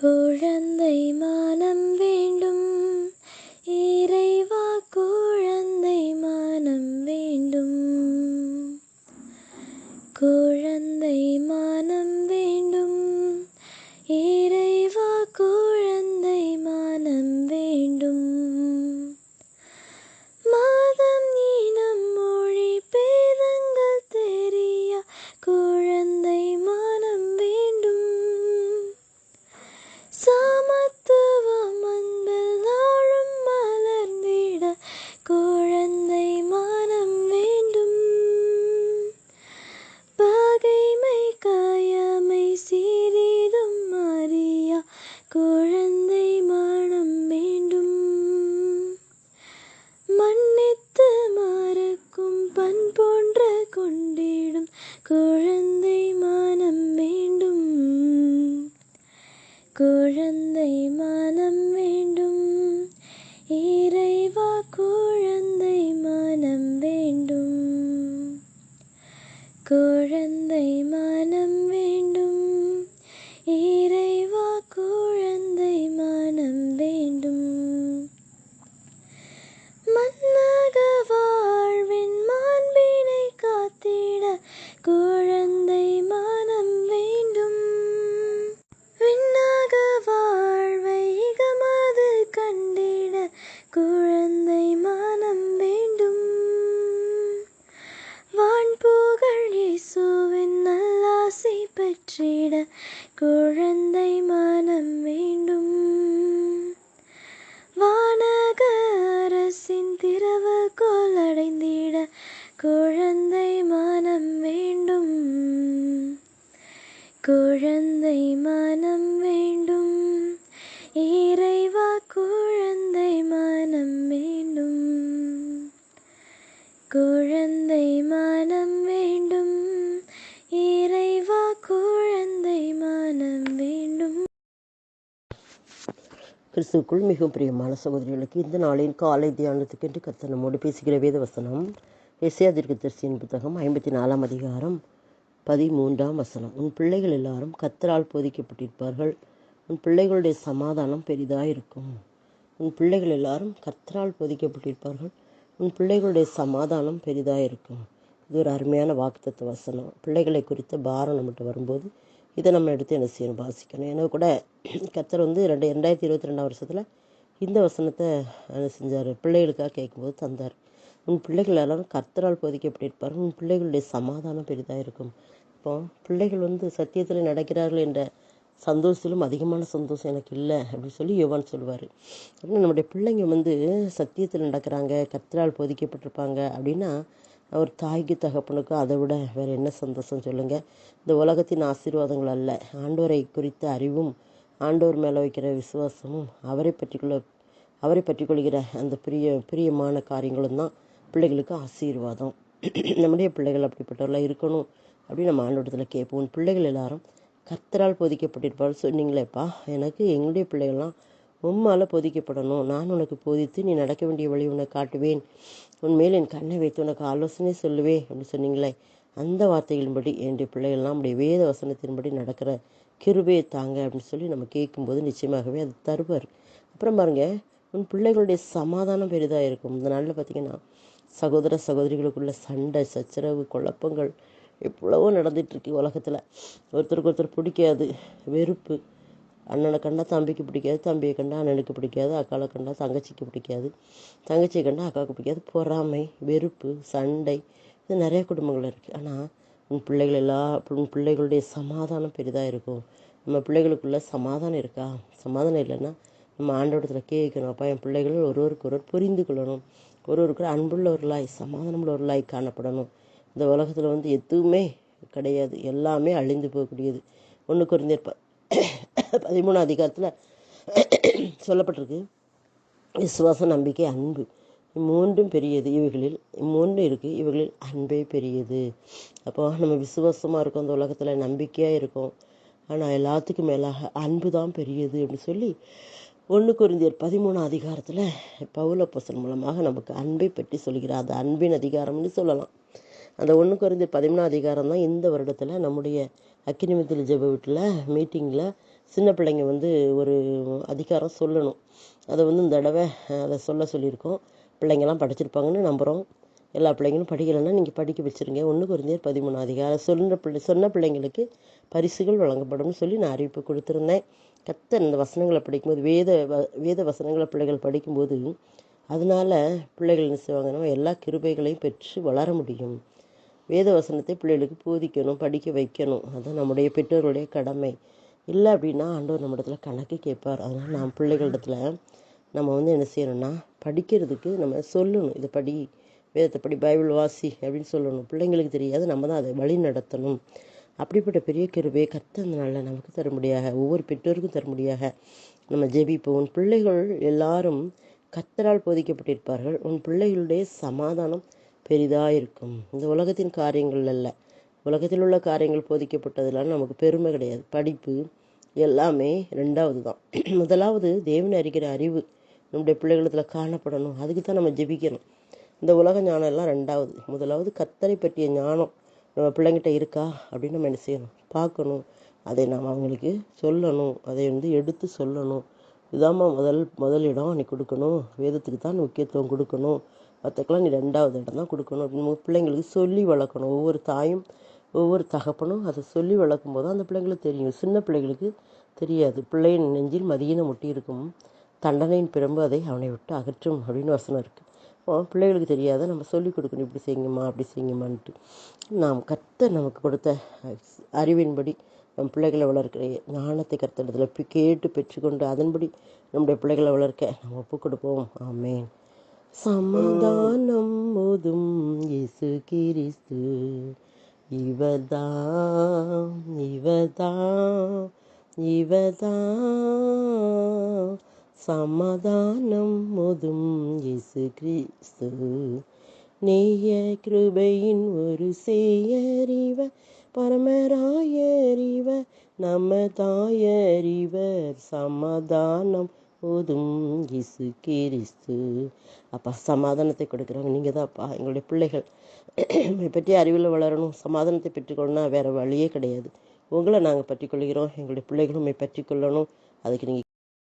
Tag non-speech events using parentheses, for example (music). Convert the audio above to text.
குழந்தை மானம் வேண்டும். இறைவா குழந்தை மானம் வேண்டும். குழந்தை மானம் வேண்டும் இறைவா குழந்தை மானம் வேண்டும் மதம் இனம் மொழி பேதங்கள் தெரியா குழந்தை மானம் வேண்டும் சமத்துவம் அன்பில் நாளும் மலர்ந்திட குழந்தை மானம் வேண்டும் பகைமை காயமை சிறிதும் அறியா குழந்தை மானம் வேண்டும் மன்னித்து மறக்கும் பண்பொன்ற கொண்டிடும் குழந்தை மனம் வேண்டும். குழந்தை மனம் வேண்டும். இறைவா குழந்தை மனம் வேண்டும். குழந்தை மனம் வேண்டும். குழந்தை மனம் வேண்டும். விண்ணாக வாழ்வை இகமது கண்டிட குழந்தை மனம் வேண்டும். வான் புகழ் இயேசுவின் நல்லாசை பெற்றிட குழந்தை மனம் வேண்டும். வானக அரசின் கோல் அடைந்திட குழந்தை குழந்தை மானம் வேண்டும். இறைவா குழந்தை மானம் வேண்டும். கிறிஸ்துக்குள் மிகவும் பிரியமான சகோதரிகளுக்கு இந்த நாளின் காலை தியானத்துக்கென்று கர்த்தர் நம்மோடு பேசுகிற வேத வசனம் எஸ்யாதிற்கு தரிசியின் புத்தகம் ஐம்பத்தி நாலாம் அதிகாரம் பதிமூன்றாம் வசனம். உன் பிள்ளைகள் எல்லாரும் கத்தரால் போதிக்கப்பட்டிருப்பார்கள். உன் பிள்ளைகளுடைய சமாதானம் பெரிதாக இருக்கும் உன் பிள்ளைகள் எல்லாரும் கத்தரால் போதிக்கப்பட்டிருப்பார்கள். உன் பிள்ளைகளுடைய சமாதானம் பெரிதாக இருக்கும். இது ஒரு அருமையான வாக்குத்த வசனம். பிள்ளைகளை குறித்த பாரம் நம்மகிட்ட வரும்போது இதை நம்ம எடுத்து என்ன செய்யணும்? வாசிக்கணும். எனக்கு கூட கத்தர் வந்து ரெண்டு ரெண்டாயிரத்தி இருபத்தி ரெண்டாம் வருஷத்தில் இந்த வசனத்தை என்ன செஞ்சார்? பிள்ளைகளுக்காக கேட்கும்போது தந்தார். உன் பிள்ளைகள் எல்லாரும் கர்த்தரால் போதிக்கப்பட்டிருப்பார்கள் உன் பிள்ளைகளுடைய சமாதானம் பெரிதாக இருக்கும். இப்போ பிள்ளைகள் வந்து சத்தியத்தில் நடக்கிறார்கள் என்ற சந்தோஷத்திலும் அதிகமான சந்தோஷம் எனக்கு இல்லை அப்படின்னு சொல்லி யோவான் சொல்லுவார். அப்படின்னா நம்முடைய பிள்ளைங்க வந்து சத்தியத்தில் நடக்கிறாங்க கத்திரால் பொதிக்கப்பட்டிருப்பாங்க அப்படின்னா அவர் தாய்க்கு தகப்பனுக்கும் அதை விட வேறு என்ன சந்தோஷம் சொல்லுங்கள் இந்த உலகத்தின் ஆசீர்வாதங்கள் அல்ல. ஆண்டோரை குறித்த அறிவும் ஆண்டோர் மேலே வைக்கிற விசுவாசமும் அவரை பற்றிக்குள்ள அவரை பற்றிக்கொள்கிற அந்த பிரிய பிரியமான காரியங்களும் தான் பிள்ளைகளுக்கு ஆசீர்வாதம். (clears throat) நம்முடைய பிள்ளைகள் அப்படிப்பட்டவர்களாக இருக்கணும் அப்படின்னு நம்ம ஆண்டோட்டத்தில் கேட்போம். உன் பிள்ளைகள் எல்லாரும் கர்த்தரால் பொதிக்கப்பட்டிருப்பாள் சொன்னீங்களேப்பா எனக்கு எங்களுடைய பிள்ளைகள்லாம் உம்மால் பொதிக்கப்படணும். நான் உனக்கு போதித்து நீ நடக்க வேண்டிய வழி உனக்கு காட்டுவேன். உன்மேல் என் கண்ணை வைத்து உனக்கு ஆலோசனை சொல்லுவேன் அப்படின்னு சொன்னீங்களே. அந்த வார்த்தைகளின்படி என்னுடைய பிள்ளைகள்லாம் நம்முடைய வேத வசனத்தின்படி நடக்கிற கிருபையை தாங்க அப்படின்னு சொல்லி நம்ம கேட்கும்போது நிச்சயமாகவே அது தருவார். அப்புறம் பாருங்க உன் பிள்ளைகளுடைய சமாதானம் பெரிதாக இருக்கும். இந்த நாளில் பார்த்தீங்கன்னா சகோதர சகோதரிகளுக்குள்ள சண்டை சச்சரவு குழப்பங்கள் எவ்வளவோ நடந்துகிட்ருக்கு உலகத்தில். ஒருத்தருக்கு ஒருத்தர் பிடிக்காது. வெறுப்பு. அண்ணனை கண்டா தம்பிக்கு பிடிக்காது தம்பியை கண்டா அண்ணனுக்கு பிடிக்காது அக்காவை கண்டா தங்கச்சிக்கு பிடிக்காது தங்கச்சியை கண்டா அக்காவுக்கு பிடிக்காது. பொறாமை வெறுப்பு சண்டை இது நிறைய குடும்பங்கள் இருக்குது ஆனால் உன் பிள்ளைகள் எல்லா உன் பிள்ளைகளுடைய சமாதானம் பெரிதாக இருக்கும். நம்ம பிள்ளைகளுக்குள்ள சமாதானம் இருக்கா? சமாதானம் இல்லைன்னா நம்ம ஆண்டோடத்தில் கேட்கணும். அப்போ என் பிள்ளைகள் ஒருவருக்கு ஒருவர் புரிந்து கொள்ளணும். ஒருவருக்கு அன்புள்ளவர்களாய் சமாதானமுள்ளவர்களாய் காணப்படணும். இந்த உலகத்தில் வந்து எதுவுமே கிடையாது. எல்லாமே அழிந்து போகக்கூடியது. ஒன்று ப பதிமூணு அதிகாரத்தில் சொல்லப்பட்டிருக்கு. விசுவாசம் நம்பிக்கை அன்பு. மூன்றும் பெரியது. இவைகளில் மூன்று இருக்குது இவைகளில் அன்பே பெரியது. அப்போ நம்ம விசுவாசமாக இருக்கோம். இந்த உலகத்தில் நம்பிக்கையாக இருக்கோம். ஆனால் எல்லாத்துக்கும் மேலாக அன்பு தான் பெரியது அப்படின்னு சொல்லி ஒன்று குறிந்தியர் பதிமூணு அதிகாரத்தில் பவுல பசன் மூலமாக நமக்கு அன்பை பற்றி சொல்கிறார். அது அன்பின் அதிகாரம்னு சொல்லலாம். அந்த ஒன்று குறைந்த பதிமூணாம் அதிகாரம் தான் இந்த வருடத்தில் நம்முடைய அக்கினிமித்தில் ஜெப வீட்டில் மீட்டிங்கில் சின்ன பிள்ளைங்க வந்து ஒரு அதிகாரம் சொல்லணும். அதை வந்து இந்த தடவை அதை சொல்ல சொல்லியிருக்கோம். பிள்ளைங்கள்லாம் படிச்சிருப்பாங்கன்னு நம்புகிறோம் எல்லா பிள்ளைங்களும் படிக்கலைன்னா நீங்கள் படிக்க வச்சுருங்க. ஒன்று குறைந்தர் பதிமூணு அதிகாரம் சொன்ன பிள்ளை சொன்ன பிள்ளைங்களுக்கு பரிசுகள் வழங்கப்படும்னு சொல்லி நான் அறிவிப்பு கொடுத்துருந்தேன். கத்தர் இந்த வசனங்களை படிக்கும்போது வேத வ- வேத வசனங்களை பிள்ளைகள் படிக்கும்போது அதனால பிள்ளைகள் என்ன செய்வாங்கன்னா எல்லா கிருபைகளையும் பெற்று வளர முடியும். வேத வசனத்தை பிள்ளைகளுக்கு போதிக்கணும் படிக்க வைக்கணும். அதுதான் நம்முடைய பெற்றோருடைய கடமை. இல்லை அப்படின்னா ஆண்டவர் நம்மிடத்துல கணக்கு கேட்பார். அதனால் நாம் பிள்ளைகளிடத்துல நம்ம வந்து என்ன செய்யணும்னா படிக்கிறதுக்கு நம்ம சொல்லணும். இதை படி வேதத்தை படி பைபிள் வாசி அப்படின்னு சொல்லணும். பிள்ளைங்களுக்கு தெரியாது நம்ம தான் அதை வழி நடத்தணும். அப்படிப்பட்ட பெரிய கிருபையை கத்ததுனால நமக்கு தரும்படியாக ஒவ்வொரு பெற்றோருக்கும் தரும்படியாக நம்ம ஜெபிப்போம். உன் பிள்ளைகள் எல்லாரும் கத்தரால் போதிக்கப்பட்டிருப்பார்கள். உன் பிள்ளைகளுடைய சமாதானம் பெரிதாக இருக்கும் இந்த உலகத்தின் காரியங்கள் அல்ல. உலகத்தில் உள்ள காரியங்கள் போதிக்கப்பட்டதெல்லாம் நமக்கு பெருமை கிடையாது. படிப்பு எல்லாமே ரெண்டாவது தான். முதலாவது தேவனை அறிகிற அறிவு நம்முடைய பிள்ளைகளத்தில் காணப்படணும். அதுக்கு தான் நம்ம ஜெபிக்கணும். இந்த உலக ஞானம் எல்லாம் ரெண்டாவது. முதலாவது கத்தரை பற்றிய ஞானம் நம்ம பிள்ளைங்கிட்ட இருக்கா அப்படின்னு நம்ம என்ன செய்யணும்? பார்க்கணும். அதை நாம் அவங்களுக்கு சொல்லணும். அதை வந்து எடுத்து சொல்லணும். இதாம்மா முதல் முதல் இடம் நீ கொடுக்கணும். வேதத்துக்கு தான் முக்கியத்துவம் கொடுக்கணும். மற்றக்கெல்லாம் நீ ரெண்டாவது இடம் தான் கொடுக்கணும் அப்படின்னு பிள்ளைங்களுக்கு சொல்லி வளர்க்கணும். ஒவ்வொரு தாயும் ஒவ்வொரு தகப்பனும் அதை சொல்லி வளர்க்கும் போது அந்த பிள்ளைங்களுக்கு தெரியும். சின்ன பிள்ளைகளுக்கு தெரியாது. பிள்ளையின் நெஞ்சில் மதியின முட்டி இருக்கும். தண்டனையின் பிறம்பு அதை அவனை விட்டு அகற்றும் அப்படின்னு வசனம் இருக்குது பிள்ளைகளுக்கு தெரியாத நம்ம சொல்லிக் கொடுக்கணும். இப்படி செய்யுங்கம்மா அப்படி செய்யுங்கம்மான்ட்டு. நாம் கத்த நமக்கு கொடுத்த அறிவின்படி நம் பிள்ளைகளை வளர்க்கிற ஞானத்தை கத்தடத்தில் கேட்டு பெற்றுக்கொண்டு அதன்படி நம்முடைய பிள்ளைகளை வளர்க்க நம்ம ஒப்பு கொடுப்போம். ஆமேன். சமாதானம் முதும் இயேசு கிறிஸ்து. இவர்தான் இவர்தான் இவர்தான் சமாதானம் முதும் இயேசு கிறிஸ்து. நேய கிருபையின் ஒரு செய்யறிவ பரமராயறிவ நம்ம தாயறிவர். சமாதானம் போதும் இசு கிறிஸ்து. அப்பா சமாதானத்தை கொடுக்குறாங்க நீங்கள் தான் அப்பா. எங்களுடைய பிள்ளைகள் உங்களை பற்றி அறிவில் வளரணும் சமாதானத்தை பெற்றுக்கொள்ளணும்னா வேறு வழியே கிடையாது. உங்களை நாங்கள் பற்றி கொள்கிறோம் எங்களுடைய பிள்ளைகளும் உண்மை பற்றி கொள்ளணும். அதுக்கு நீங்கள்